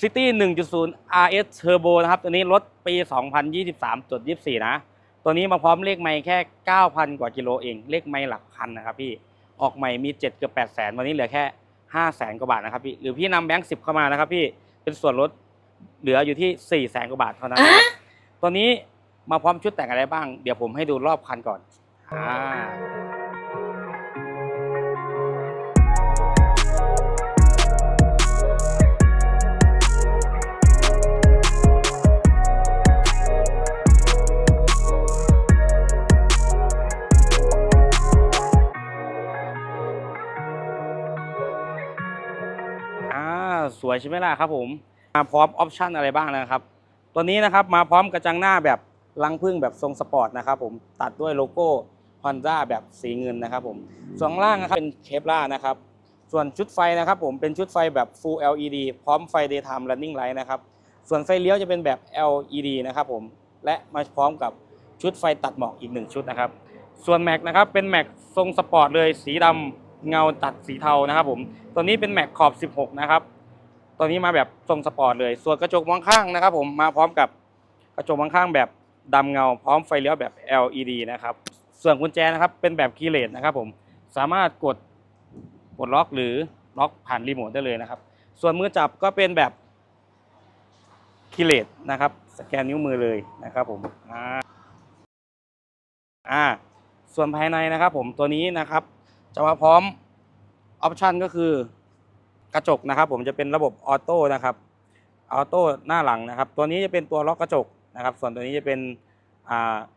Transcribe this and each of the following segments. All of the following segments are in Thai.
City 1.0 RS Turbo นะครับ ตัวนี้รถปี 2023.24 นะ ตัวนี้มาพร้อมเลขไม่แค่ 9,000 กว่ากิโลเอง เลขไม่หลักพันนะครับพี่ ออกใหม่มี 7 เกือบ8แสนวันนี้เหลือแค่ 5 แสนกว่าบาทนะครับพี่ หรือพี่นำแบงค์10 เข้ามานะครับพี่ เป็นส่วนลดเหลืออยู่ที่ 4 แสนกว่าบาทเท่านั้นนะครับตัวนี้มาพร้อมชุดแต่งอะไรบ้าง เดี๋ยวผมให้ดูรอบคันก่อนอ่า วยใช่ไหมล่ะครับผมมาพร้อมออปชันอะไรบ้างนะครับ ตัวนี้นะครับมาพร้อมกระจังหน้าแบบลังพึ่งแบบทรงสปอร์ตนะครับผมตัดด้วยโลโก้ Honda แบบสีเงินนะครับผมส่วนล่างนะครับเป็นเคปล่านะครับส่วนชุดไฟนะครับผมเป็นชุดไฟแบบ Full LED พร้อมไฟ Daytime Running Light นะครับส่วนไฟเลี้ยวจะเป็นแบบ LED นะครับผมและมาพร้อมกับชุดไฟตัดหมอกอีกหนึ่งชุดนะครับส่วนแม็กนะครับเป็นแม็กทรงสปอร์ตเลยสีดำเงาตัดสีเทานะครับผมตัวนี้เป็นแม็กขอบ 16 นะครับ ตัวนี้มาแบบทรงสปอร์ตเลย ส่วนกระจกมองข้างนะครับ ผมมาพร้อมกับกระจกมองข้างแบบดำเงา พร้อมไฟเลี้ยวแบบ LED นะครับ ส่วนกุญแจนะครับเป็นแบบคีย์เลสนะครับ ผมสามารถกดกดล็อกหรือล็อกผ่านรีโมทได้เลยนะครับ ส่วนมือจับก็เป็นแบบคีย์เลสนะครับ สแกนนิ้วมือเลยนะครับ ผมอ่าอ่าส่วนภายในนะครับ ผมตัวนี้นะครับ จะมาพร้อมออปชันก็คือ กระจกนะครับผมจะเป็นระบบออโต้นะครับออโต้หน้าหลังนะครับ ตัวนี้จะเป็นตัวล็อกกระจกนะครับ ส่วนตัวนี้จะเป็น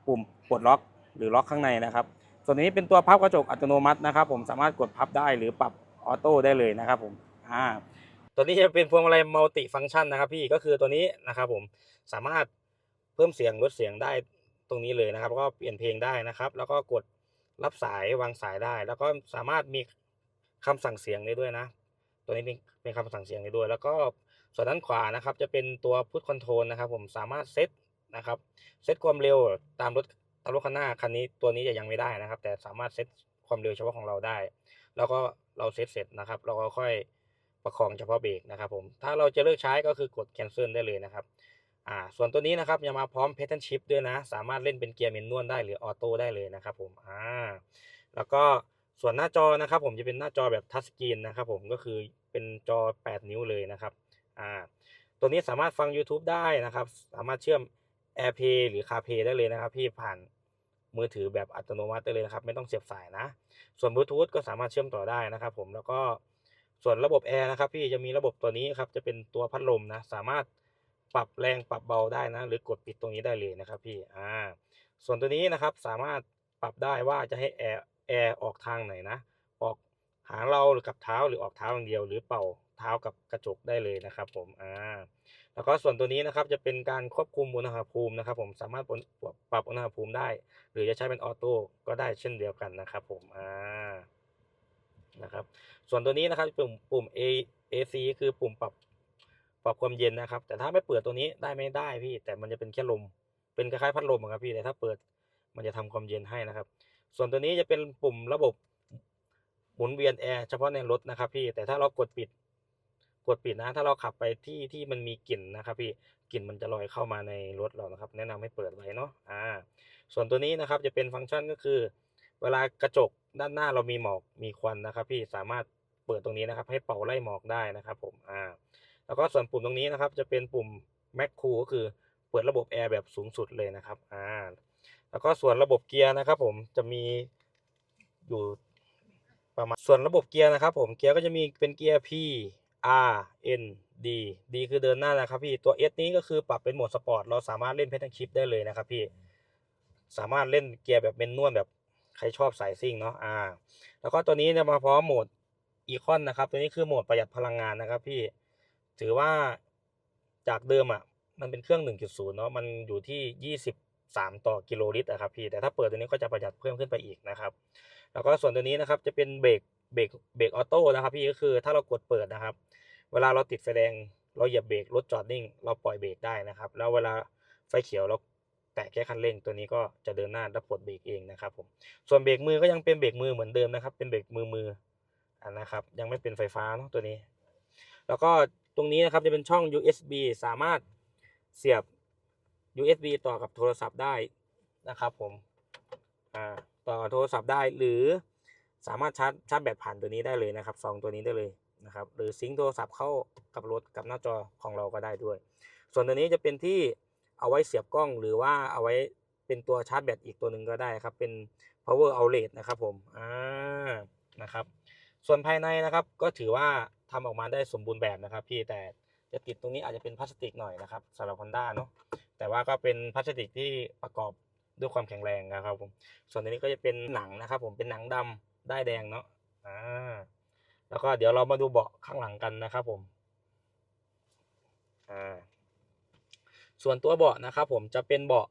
ปุ่มปลดล็อกหรือล็อกข้างในนะครับ ส่วนนี้เป็นตัวพับกระจกอัตโนมัตินะครับ ผมสามารถกดพับได้หรือปรับออโต้ได้เลยนะครับผมอ่าตัวนี้จะเป็นพวงมาลัยมัลติฟังก์ชันนะครับพี่ก็คือตัวนี้นะครับผมสามารถเพิ่มเสียงลดเสียงได้ตรงนี้เลยนะครับแล้วก็เปลี่ยนเพลงได้นะครับ แล้วก็กดรับสายวางสายได้ แล้วก็สามารถมีคำสั่งเสียงได้ด้วยนะ ตัวนี้เป็นเป็นคำสั่งเสียงได้ด้วย แล้วก็ส่วนด้านขวานะครับ จะเป็นตัวพุทคอนโทรลนะครับ ผมสามารถเซตนะครับเซตความเร็วตามรถตามรถคันหน้าคันนี้ตัวนี้จะยังไม่ได้นะครับ แต่สามารถเซตความเร็วเฉพาะของเราได้ แล้วก็เราเซตเสร็จนะครับ เราก็ค่อยประคองเฉพาะเบรกนะครับผมถ้าเราจะเลิกใช้ก็คือกด cancel ได้เลยนะครับอ่าส่วนตัวนี้นะครับยังมาพร้อม pattern shift ด้วยนะ สามารถเล่นเป็นเกียร์เมนนวลได้หรือออโต้ได้เลยนะครับผมอ่าแล้วก็ ส่วนหน้าจอนะครับผมจะเป็นหน้าจอแบบทัชสกรีนนะครับผมก็คือเป็นจอ 8 นิ้วเลยนะครับอ่าตัวนี้สามารถฟัง YouTube ได้นะครับ สามารถเชื่อม AirPlay หรือ CarPlay ได้เลยนะครับ พี่ผ่านมือถือแบบอัตโนมัติได้เลยนะครับ ไม่ต้องเสียบสายนะ ส่วนบลูทูธก็สามารถเชื่อมต่อได้นะครับ ผมแล้วก็ส่วนระบบแอร์นะครับ พี่จะมีระบบตัวนี้ครับจะเป็นตัวพัดลมนะ สามารถปรับแรงปรับเบาได้นะ หรือกดปิดตรงนี้ได้เลยนะครับ พี่อ่าส่วนตัวนี้นะครับสามารถปรับได้ว่าจะให้แอร์ แอร์ออกทางไหนนะ ออกหางเราหรือกับเท้าหรือออกเท้าอย่างเดียว หรือเป่าเท้ากับกระจกได้เลยนะครับ ผมอ่าแล้วก็ส่วนตัวนี้นะครับจะเป็นการควบคุมอุณหภูมินะครับ ผมสามารถปรับอุณหภูมิได้ หรือจะใช้เป็นออโต้ก็ได้เช่นเดียวกันนะครับ ผมอ่านะครับ ส่วนตัวนี้นะครับปุ่มปุ่ม A AC คือปุ่มปรับปรับความเย็นนะครับ แต่ถ้าไม่เปิดตัวนี้ได้ไม่ได้พี่ แต่มันจะเป็นแค่ลม เป็นคล้ายๆพัดลมอะครับพี่แต่ถ้าเปิดมันจะทำความเย็นให้นะครับ ส่วนตัวนี้จะเป็นปุ่มระบบหมุนเวียนแอร์เฉพาะในรถนะครับพี่แต่ถ้าเรากดปิด กดปิดนะ ถ้าเราขับไปที่ที่มันมีกลิ่นนะครับพี่กลิ่นมันจะลอยเข้ามาในรถเรานะครับ แนะนำให้เปิดไว้เนาะอ่า ส่วนตัวนี้นะครับจะเป็นฟังก์ชันก็คือ เวลากระจกด้านหน้าเรามีหมอกมีควันนะครับ พี่สามารถเปิดตรงนี้นะครับ ให้เป่าไล่หมอกได้นะครับ ผมอ่า แล้วก็ส่วนปุ่มตรงนี้นะครับ จะเป็นปุ่ม Max Cool ก็คือ เปิดระบบแอร์แบบสูงสุดเลยนะครับอ่าแล้วก็ส่วนระบบเกียร์นะครับ ผมจะมีอยู่ประมาณส่วนระบบเกียร์นะครับ ผมเกียร์ก็จะมีเป็นเกียร์ P R N D D คือเดินหน้านะครับพี่ตัว S นี้ก็คือปรับเป็นโหมดสปอร์ตเราสามารถเล่นเพ t นชิ p ได้เลยนะครับพี่สามารถเล่นเกียร์แบบเมนนวลแบบใครชอบสายซิ่งเนาะอ่า แล้วก็ตัวนี้จะมาพร้อมโหมดอีคอนนะครับ ตัวนี้คือโหมดประหยัดพลังงานนะครับ พี่ถือว่าจากเดิมอะ มันเป็นเครื่อง 1.0 เนาะมันอยู่ที่ 23 ต่อกิโลลิตรอะครับพี่แต่ถ้าเปิดตัวนี้ก็จะประหยัดเพิ่มขึ้นไปอีกนะครับแล้วก็ส่วนตัวนี้นะครับจะเป็นเบรกเบรกเบรกออโต้นะครับพี่ก็คือถ้าเรากดเปิดนะครับ เวลาเราติดไฟแดงเราเหยียบเบรกรถจอดนิ่ง เราปล่อยเบรกได้นะครับ แล้วเวลาไฟเขียวเราแตะแค่คันเร่งตัวนี้ก็จะเดินหน้าและปลดเบรกเองนะครับผมส่วนเบรกมือก็ยังเป็นเบรกมือเหมือนเดิมนะครับ เป็นเบรกมือมืออะนะครับ ยังไม่เป็นไฟฟ้าเนาะตัวนี้ แล้วก็ตรงนี้นะครับจะเป็นช่อง USB สามารถ เสียบ USB ต่อกับโทรศัพท์ได้นะครับผมอ่าต่อโทรศัพท์ได้หรือสามารถชาร์จชาร์จแบตผ่านตัวนี้ได้เลยนะครับสองตัวนี้ได้เลยนะครับหรือซิงค์โทรศัพท์เข้ากับรถกับหน้าจอของเราก็ได้ด้วย ส่วนตัวนี้จะเป็นที่เอาไว้เสียบกล้องหรือว่าเอาไว้เป็นตัวชาร์จแบตอีกตัวหนึ่งก็ได้ครับเป็น power outlet นะครับผมอ่านะครับ ส่วนภายในนะครับก็ถือว่าทำออกมาได้สมบูรณ์แบบนะครับพี่แต่ จะติดตรงนี้อาจจะเป็นพลาสติกหน่อยนะครับสำหรับ Honda เนาะแต่ว่าก็เป็นพลาสติกที่ประกอบด้วยความแข็งแรงนะครับผมส่วนตัวนี้ก็จะเป็นหนังนะครับ ผมเป็นหนังดำได้แดงเนาะอ่าแล้วก็เดี๋ยวเรามาดูเบาะข้างหลังกันนะครับผมอ่าส่วนตัวเบาะนะครับ ผมจะเป็นเบาะ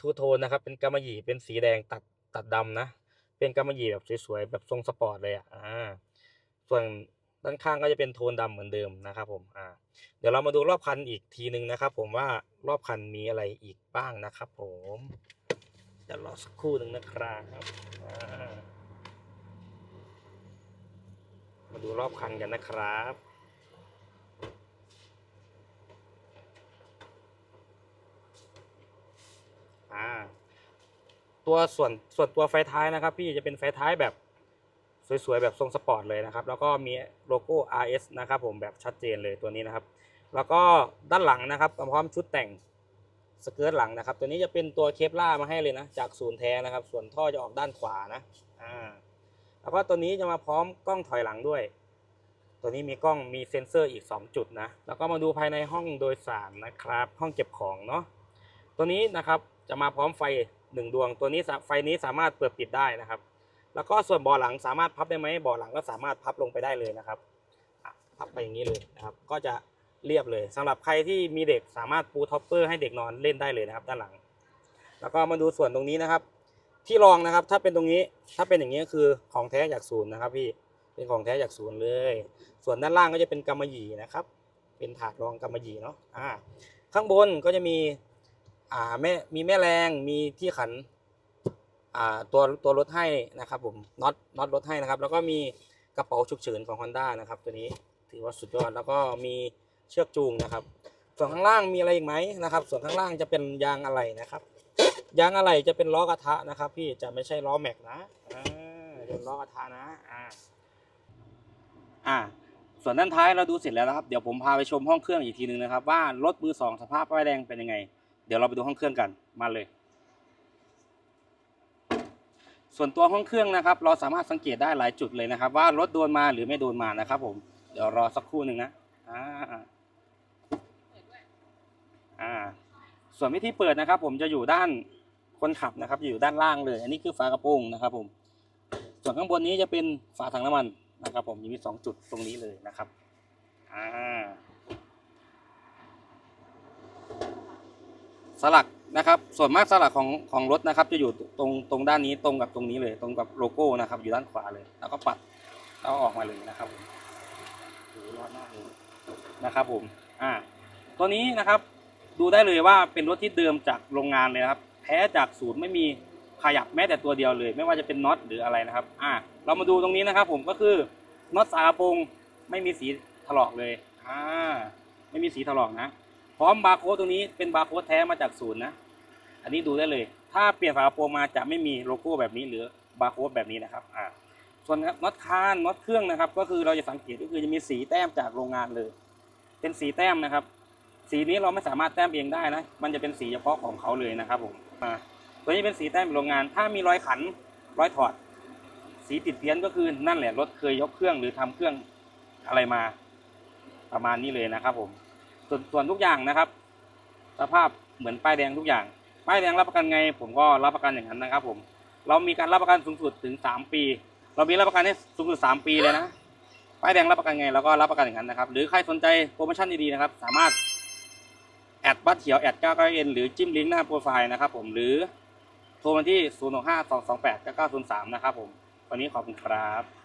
ทูโทนนะครับ เป็นกำมะหยี่เป็นสีแดงตัดตัดดำนะ เป็นกำมะหยี่แบบสวยๆแบบทรงสปอร์ตเลยอะอ่าส่วน ด้านข้างก็จะเป็นโทนดำเหมือนเดิมนะครับผมอ่าเดี๋ยวเรามาดูรอบคันอีกทีหนึ่งนะครับผมว่ารอบคันมีอะไรอีกบ้างนะครับผมเดี๋ยวรอสักครู่หนึ่งนะครับมาดูรอบคันกันนะครับอ่าตัวส่วนส่วนตัวไฟท้ายนะครับ พี่จะเป็นไฟท้ายแบบ สวยๆ แบบทรงสปอร์ตเลยนะครับ แล้วก็มีโลโก้ RS นะครับผมแบบชัดเจนเลยตัวนี้นะครับ แล้วก็ด้านหลังนะครับพร้อมชุดแต่งสเกิร์ตหลังนะครับ ตัวนี้จะเป็นตัวเคปล่ามาให้เลยนะ จากศูนย์แท้นะครับ ส่วนท่อจะออกด้านขวานะอ่าแล้วก็ตัวนี้จะมาพร้อมกล้องถอยหลังด้วย ตัวนี้มีกล้องมีเซ็นเซอร์อีก 2 จุดนะ แล้วก็มาดูภายในห้องโดยสารนะครับ ห้องเก็บของเนาะ ตัวนี้นะครับจะมาพร้อมไฟหนึ่งดวง ตัวนี้ไฟนี้สามารถเปิดปิดได้นะครับ แล้วก็ส่วนเบาะหลังสามารถพับได้ไหมเบาะหลังก็สามารถพับลงไปได้เลยนะครับพับไปอย่างนี้เลยนะครับ ก็จะเรียบเลยสำหรับใครที่มีเด็กสามารถปูท็อปเปอร์ให้เด็กนอนเล่นได้เลยนะครับ ด้านหลัง แล้วก็มาดูส่วนตรงนี้นะครับ ที่รองนะครับถ้าเป็นตรงนี้ถ้าเป็นอย่างนี้ก็คือของแท้จากศูนย์นะครับพี่เป็นของแท้จากศูนย์เลย ส่วนด้านล่างก็จะเป็นกำมะหยี่นะครับ เป็นถาดรองกำมะหยี่เนาะอ่าข้างบนก็จะมีอ่าแม่มีแม่แรงมีที่ขัน ตัวตัวรถให้นะครับผมน็อตน็อตรถให้นะครับ แล้วก็มีกระเป๋าฉุกเฉินของ Honda นะครับ ตัวนี้ถือว่าสุดยอดแล้วก็มีเชือกจูงนะครับ ส่วนข้างล่างมีอะไรอีกไหมนะครับ ส่วนข้างล่างจะเป็นยางอะไหล่นะครับยางอะไหล่จะเป็นล้อกระทะนะครับ พี่จะไม่ใช่ล้อแม็กนะเป็นล้อกระทะนะอ่าอ่า ส่วนด้านท้ายเราดูเสร็จแล้วนะครับ เดี๋ยวผมพาไปชมห้องเครื่องอีกทีหนึ่งนะครับ ว่ารถมือสองสภาพป้ายแดงเป็นยังไง เดี๋ยวเราไปดูห้องเครื่องกันมาเลย ส่วนตัวห้องเครื่องนะครับ เราสามารถสังเกตได้หลายจุดเลยนะครับ ว่ารถโดนมาหรือไม่โดนมานะครับ ผมเดี๋ยวรอสักครู่หนึ่งนะอ่าอ่า ส่วนวิธีเปิดนะครับ ผมจะอยู่ด้านคนขับนะครับ อยู่ด้านล่างเลย อันนี้คือฝากระโปรงนะครับ ผม ส่วนข้างบนนี้จะเป็นฝาถังน้ำมันนะครับ ผมมีสองจุดตรงนี้เลยนะครับอ่าสลัก นะครับ ส่วนมากสลักของของรถนะครับ จะอยู่ตรงตรงด้านนี้ตรงกับตรงนี้เลย ตรงกับโลโก้นะครับ อยู่ด้านขวาเลย แล้วก็ปัดแล้วออกมาเลยนะครับผมโอ้ร้อนมากเลยนะครับผมอ่าตัวนี้นะครับดูได้เลยว่าเป็นรถที่เดิมจากโรงงานเลยนะครับ แท้จากศูนย์ไม่มีขยับแม้แต่ตัวเดียวเลย ไม่ว่าจะเป็นน็อตหรืออะไรนะครับ อ่า เรามาดูตรงนี้นะครับ ผมก็คือน็อตสากระโปรงไม่มีสีถลอกเลย อ่า ไม่มีสีถลอกนะ พร้อมบาร์โค้ดตรงนี้เป็นบาร์โค้ดแท้มาจากศูนย์นะ อันนี้ดูได้เลย ถ้าเปลี่ยนฝากระโปรงมาจะไม่มีโลโก้แบบนี้หรือบาร์โค้ดแบบนี้นะครับอ่าส่วนน็อตคานน็อตเครื่องนะครับ ก็คือเราจะสังเกตก็คือจะมีสีแต้มจากโรงงานเลย เป็นสีแต้มนะครับ สีนี้เราไม่สามารถแต้มเองได้นะ มันจะเป็นสีเฉพาะของเขาเลยนะครับผมอ่าตัวนี้เป็นสีแต้มโรงงาน ถ้ามีรอยขันรอยถอด สีติดเพี้ยนก็คือนั่นแหละรถเคยยกเครื่องหรือทำเครื่องอะไรมา ประมาณนี้เลยนะครับผม ส่วนส่วนทุกอย่างนะครับ สภาพเหมือนป้ายแดงทุกอย่าง ป้ายแดงรับประกันไง ผมก็รับประกันอย่างนั้นนะครับ ผม เรามีการรับประกันสูงสุดถึงสามปี เรามีรับประกันให้สูงสุดสามปีเลยนะ ป้ายแดงรับประกันไงเราก็รับประกันอย่างนั้นนะครับ หรือใครสนใจโปรโมชั่นดีๆนะครับ สามารถแอดบัตรเขียวแอด99เอ็นหรือจิ้มลิงก์หน้าโปรไฟล์นะครับผมหรือโทรมาที่ 0 6 5 2 2 8 9 9 0 3 นะครับผม วันนี้ขอบคุณครับ